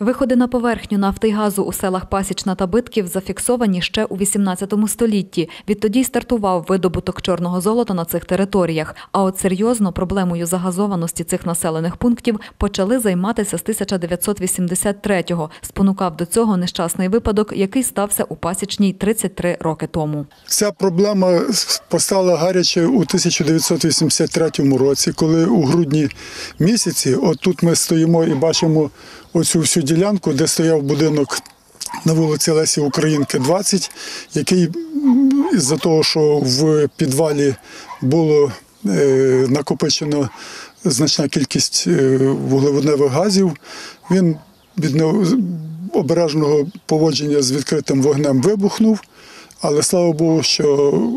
Виходи на поверхню нафти й газу у селах Пасічна та Битків зафіксовані ще у 18 столітті. Відтоді стартував видобуток чорного золота на цих територіях. А от серйозно проблемою загазованості цих населених пунктів почали займатися з 1983-го. Спонукав до цього нещасний випадок, який стався у Пасічній 33 роки тому. Ця проблема постала гаряче у 1983 році, коли у грудні місяці, от тут ми стоїмо і бачимо оцю всю ділянку, де стояв будинок на вулиці Лесі Українки, 20, який м, із-за того, що в підвалі було е, накопичено значна кількість е, вуглеводневих газів, він від обережного поводження з відкритим вогнем вибухнув. Але слава Богу, що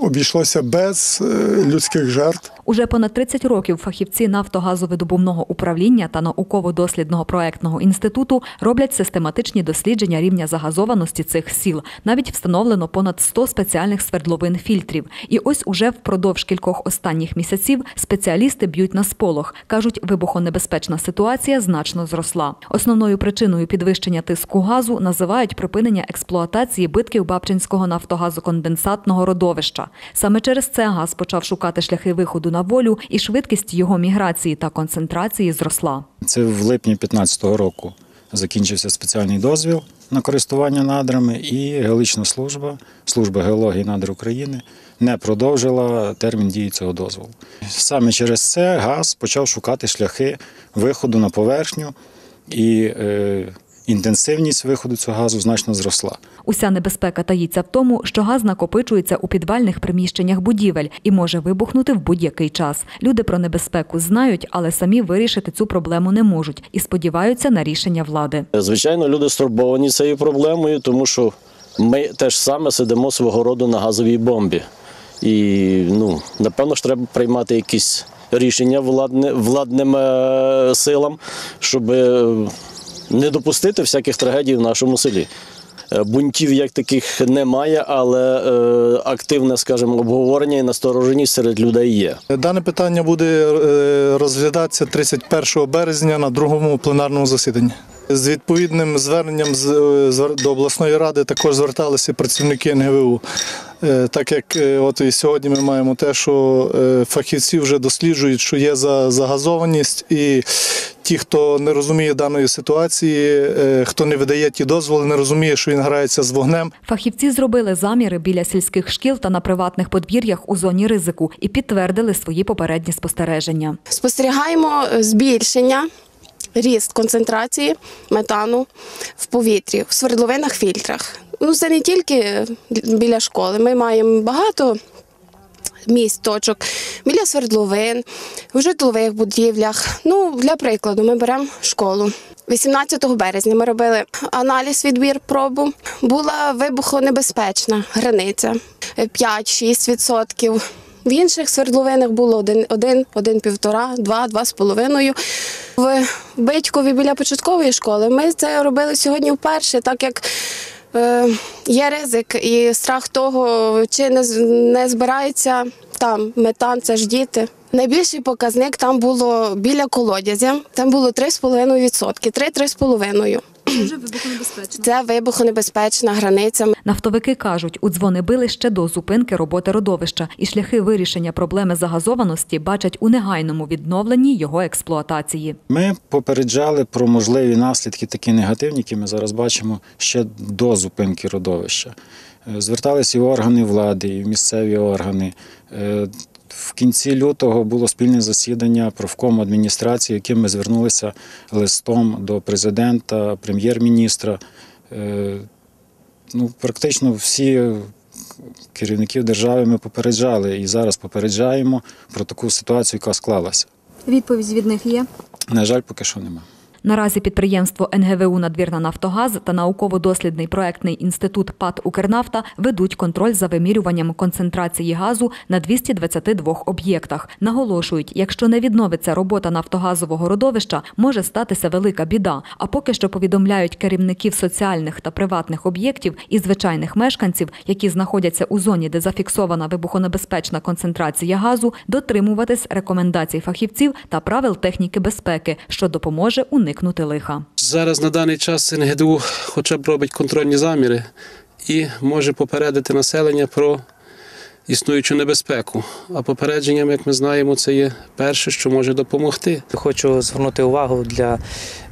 обійшлося без е, людських жертв. Уже понад 30 років фахівці нафтогазовидобувного управління та науково-дослідного проектного інституту роблять систематичні дослідження рівня загазованості цих сіл. Навіть встановлено понад 100 спеціальних свердловин фільтрів. І ось уже впродовж кількох останніх місяців спеціалісти б'ють на сполох. кажуть, вибухонебезпечна ситуація значно зросла. Основною причиною підвищення тиску газу називають припинення експлуатації битків Бабчинського нафтогазоконденсатного родовища. Саме через це газ почав шукати шляхи виходу на волю, і швидкість його міграції та концентрації зросла. Це в липні 2015 року закінчився спеціальний дозвіл на користування надрами, і геологічна служба, служба геології надр України, не продовжила термін дії цього дозволу. Саме через це газ почав шукати шляхи виходу на поверхню, і е, інтенсивність виходу цього газу значно зросла. Уся небезпека таїться в тому, що газ накопичується у підвальних приміщеннях будівель і може вибухнути в будь-який час. Люди про небезпеку знають, але самі вирішити цю проблему не можуть і сподіваються на рішення влади. Звичайно, люди стурбовані цією проблемою, тому що ми теж саме сидимо свого роду на газовій бомбі. І ну, напевно ж треба приймати якісь рішення владне, владним е, силам, щоб е, не допустити всяких трагедій в нашому селі. Е, Бунтів як таких немає, але е, активне, скажімо, обговорення і настороженість серед людей є. Дане питання буде е, розглядатися 31 березня на другому пленарному засіданні. З відповідним зверненням з- е, до обласної ради також зверталися працівники НГВУ. Е, Так як е, от і сьогодні ми маємо те, що фахівці вже досліджують, що є за загазованість, і ті, хто не розуміє даної ситуації, хто не видає ті дозволи, не розуміє, що він грається з вогнем. Фахівці зробили заміри біля сільських шкіл та на приватних подвір'ях у зоні ризику і підтвердили свої попередні спостереження. Спостерігаємо збільшення, ріст концентрації метану в повітрі, в свердловинах фільтрах. Ну, це не тільки біля школи. Ми маємо багато місць, точок біля свердловин, в житлових будівлях. Ну, для прикладу, ми беремо школу. 18 березня ми робили аналіз, відбір пробу. Була вибухонебезпечна границя 5-6%. В інших свердловинах було 1, 1, 1,5, 2, 2,5. В Битькові біля початкової школи ми це робили сьогодні вперше, так як е, є ризик і страх того, чи не, не збирається там метан, це ж діти. Найбільший показник там було біля колодязя, там було 3,5%, 3-3,5%. Це вибухонебезпечна границя. Нафтовики кажуть, у дзвони били ще до зупинки роботи родовища, і шляхи вирішення проблеми загазованості бачать у негайному відновленні його експлуатації. Ми попереджали про можливі наслідки такі негативні, які ми зараз бачимо ще до зупинки родовища. Е, Зверталися і органи влади, і місцеві органи. В кінці лютого було спільне засідання профкому адміністрації, яким ми звернулися листом до президента, прем'єр-міністра. Е, Ну, практично всі керівників держави ми попереджали і зараз попереджаємо про таку ситуацію, яка склалася. Відповідь від них є. На жаль, поки що нема. Наразі підприємство НГВУ Надвірна Нафтогаз та науково-дослідний проектний інститут ПАТ Укрнафта ведуть контроль за вимірюванням концентрації газу на 222 об'єктах. Наголошують, якщо не відновиться робота нафтогазового родовища, може статися велика біда. А поки що повідомляють керівників соціальних та приватних об'єктів і звичайних мешканців, які знаходяться у зоні, де зафіксована вибухонебезпечна концентрація газу, дотримуватись рекомендацій фахівців та правил техніки безпеки, що допоможе уникнути уникнути лиха. Зараз на даний час НГДУ хоча б робить контрольні заміри і може попередити населення про існуючу небезпеку. А попередженням, як ми знаємо, це є перше, що може допомогти. Хочу звернути увагу для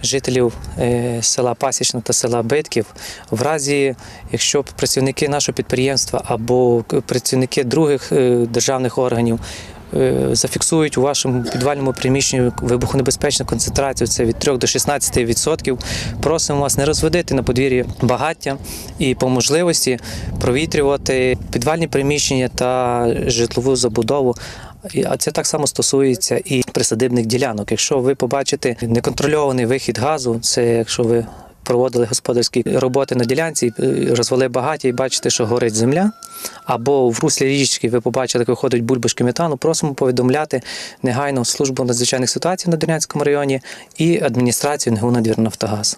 жителів е, села Пасічна та села Битків. В разі, якщо працівники нашого підприємства або працівники других е, державних органів зафіксують у вашому підвальному приміщенні вибухонебезпечну концентрацію, це від 3 до 16 відсотків. Просимо вас не розводити на подвір'ї багаття і по можливості провітрювати підвальні приміщення та житлову забудову. А це так само стосується і присадибних ділянок. Якщо ви побачите неконтрольований вихід газу, це якщо ви проводили господарські роботи на ділянці, е, розвели багаті і бачите, що горить земля, або в руслі річки ви побачили, як виходять бульбашки метану, просимо повідомляти негайно службу надзвичайних ситуацій на Донецькому районі і адміністрацію НГУ «Надвірнафтогаз».